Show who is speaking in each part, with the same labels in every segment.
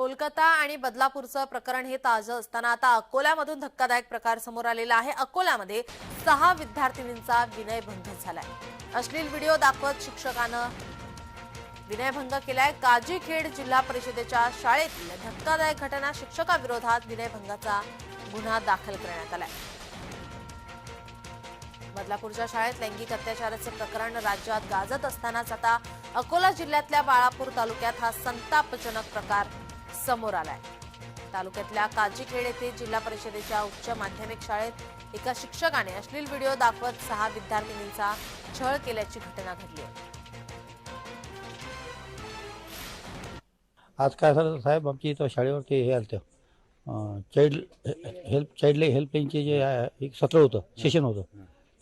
Speaker 1: कोलकाता आणि बदलापूरचं प्रकरण हे ताजं असताना आता अकोल्यामधून धक्कादायक प्रकार समोर आलेला आहे. अकोल्यामध्ये सहा विद्यार्थिनींचा विनयभंग झालाय. अश्लील व्हिडिओ दाखवत शिक्षकानं विनयभंग केलाय. काजीखेड जिल्हा परिषदेच्या शाळेतील धक्कादायक घटना शिक्षकाविरोधात विनयभंगाचा गुन्हा दाखल करण्यात आलाय. बदलापूरच्या शाळेत लैंगिक अत्याचाराचे प्रकरण राज्यात गाजत असतानाच आता अकोला जिल्ह्यातल्या बाळापूर तालुक्यात हा संतापजनक प्रकार समोर आलाय. तालुक्यातल्या काजीखेड येथे जिल्हा परिषदेच्या उच्च माध्यमिक शाळेत एका शिक्षकाने अश्लील व्हिडिओ दाखवत सहा विद्यार्थिनींचा छळ केल्याची घटना घडली आहे.
Speaker 2: आज काय झालं साहेब? आमची इथं शाळेवरती हे आलं होतं चाइल्ड हेल्प चाइल्ड हेल्पलाईनचे जे आहे, एक सत्र होतं सेशन होतं.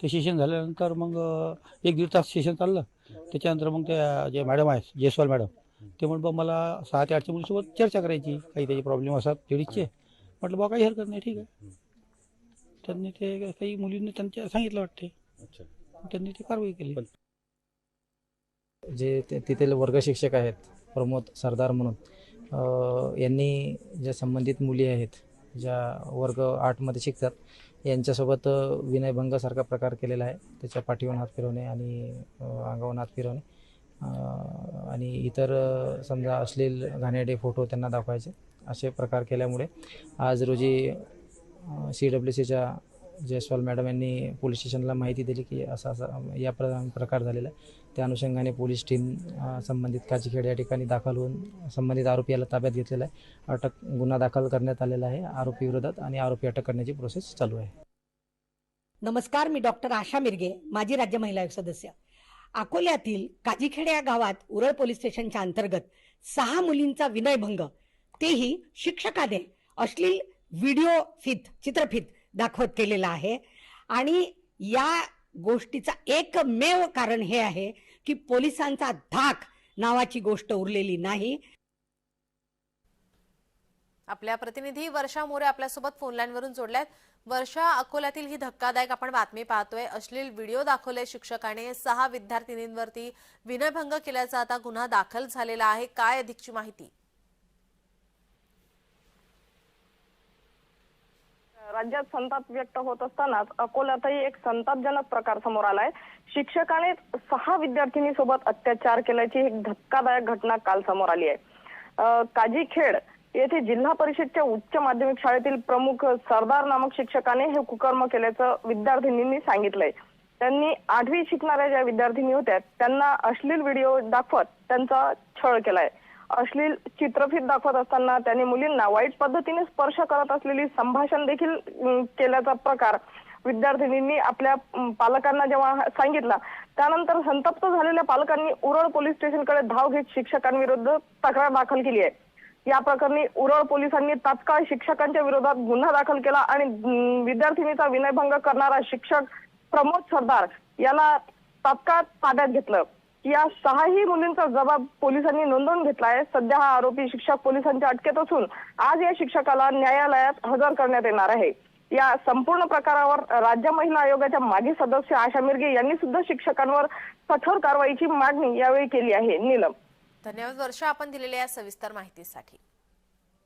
Speaker 2: ते सेशन झाल्यानंतर मग एक दीड तास सेशन चाललं. त्याच्यानंतर मग त्या जे मॅडम आहेत जयस्वाल मॅडम ते म्हणून बा मला सहा ते आठच्या मुलीसोबत चर्चा करायची. काही त्याचे प्रॉब्लेम असतात लेडीजचे म्हटलं बा काही हरकत नाही ठीक आहे. त्यांनी ते काही मुलींनी त्यांच्या सांगितलं वाटते. त्यांनी ती कारवाई केली.
Speaker 3: जे ते- तेथील वर्ग शिक्षक आहेत प्रमोद सरदार म्हणून अ, यांनी ज्या संबंधित मुली आहेत ज्या वर्ग आठमध्ये शिकतात यांच्यासोबत अ, विनयभंगासारखा प्रकार केलेला आहे. त्याच्या पाठीवरून हात फिरवणे आणि अ, अंगावरून हात फिरवणे. अ, आणि इतर समजा अश्लील घाणेरडे फोटो त्यांना दाखवायचे असे प्रकार केल्यामुळे आज रोजी सी डब्ल्यू सीच्या जयस्वाल मॅडम यांनी पोलीस स्टेशनला माहिती दिली की असा असा या प्र प्रकार झालेला आहे. त्या अनुषंगाने पोलीस टीम संबंधित काचीखेड या ठिकाणी दाखल होऊन संबंधित आरोपी याला ताब्यात घेतलेला आहे. अटक गुन्हा दाखल करण्यात आलेला आहे आरोपी विरोधात आणि आरोपी अटक करण्याची प्रोसेस चालू आहे.
Speaker 4: नमस्कार मी डॉक्टर आशा मिरगे माजी राज्य महिला आयोग सदस्य. अकोल्यातील काजीखेडे या गावात उरळ पोलीस स्टेशनच्या अंतर्गत सहा मुलींचा विनयभंग. तेही शिक्षकाने अश्लील व्हिडिओ फित चित्रफित दाखवत केलेला आहे. आणि या गोष्टीचा एकमेव कारण हे आहे की पोलिसांचा धाक नावाची गोष्ट उरलेली नाही.
Speaker 1: आपल्या प्रतिनिधी वर्षा मोरे आपल्यासोबत फोनलाईनवरून जोडल्यात. वर्षा अकोल्यातील ही धक्कादायक आपण बातमी पाहतोय. अश्लील व्हिडिओ दाखवले शिक्षकाने. सहा विद्यार्थिनींवरती विनयभंग केल्याचा आता गुन्हा दाखल झालेला आहे. काय अधिकची माहिती?
Speaker 5: राज्यात संताप व्यक्त होत असतानाच अकोल्यातही एक संतापजनक प्रकार समोर आलाय. शिक्षकाने सहा विद्यार्थिनी सोबत अत्याचार केल्याची एक धक्कादायक घटना काल समोर आली आहे. अं, काजीखेड येथे जिल्हा परिषदच्या उच्च माध्यमिक शाळेतील प्रमुख सरदार नामक शिक्षकाने हे कुकर्म केल्याचं विद्यार्थिनींनी सांगितलंय. त्यांनी आठवी शिकणाऱ्या ज्या विद्यार्थिनी होत्या त्यांना अश्लील व्हिडिओ दाखवत त्यांचा छळ केलाय. अश्लील चित्रफित दाखवत असताना त्यांनी मुलींना वाईट पद्धतीने स्पर्श करत असलेली संभाषण देखील केल्याचा प्रकार विद्यार्थिनींनी आपल्या पालकांना जेव्हा सांगितला त्यानंतर संतप्त झालेल्या पालकांनी उरळ पोलीस स्टेशनकडे धाव घेत शिक्षकांविरुद्ध तक्रार दाखल केली आहे. या प्रकरणी उरळ पोलिसांनी तात्काळ शिक्षकांच्या विरोधात गुन्हा दाखल केला आणि विद्यार्थिनीचा विनयभंग करणारा शिक्षक प्रमोद सरदार याला तात्काळ ताब्यात घेतलं. या सहाही मुलींचा जबाब पोलिसांनी नोंदवून घेतलाय. सध्या हा आरोपी शिक्षक पोलिसांच्या अटकेत असून आज या शिक्षकाला न्यायालयात हजर करण्यात येणार आहे. या संपूर्ण प्रकारावर राज्य महिला आयोगाच्या माजी सदस्य आशा मिरगे यांनी सुद्धा शिक्षकांवर कठोर कारवाईची मागणी यावेळी केली आहे. नीलम.
Speaker 1: धन्यवाद. वर्षा आपण दिलेल्या या सविस्तर माहितीसाठी.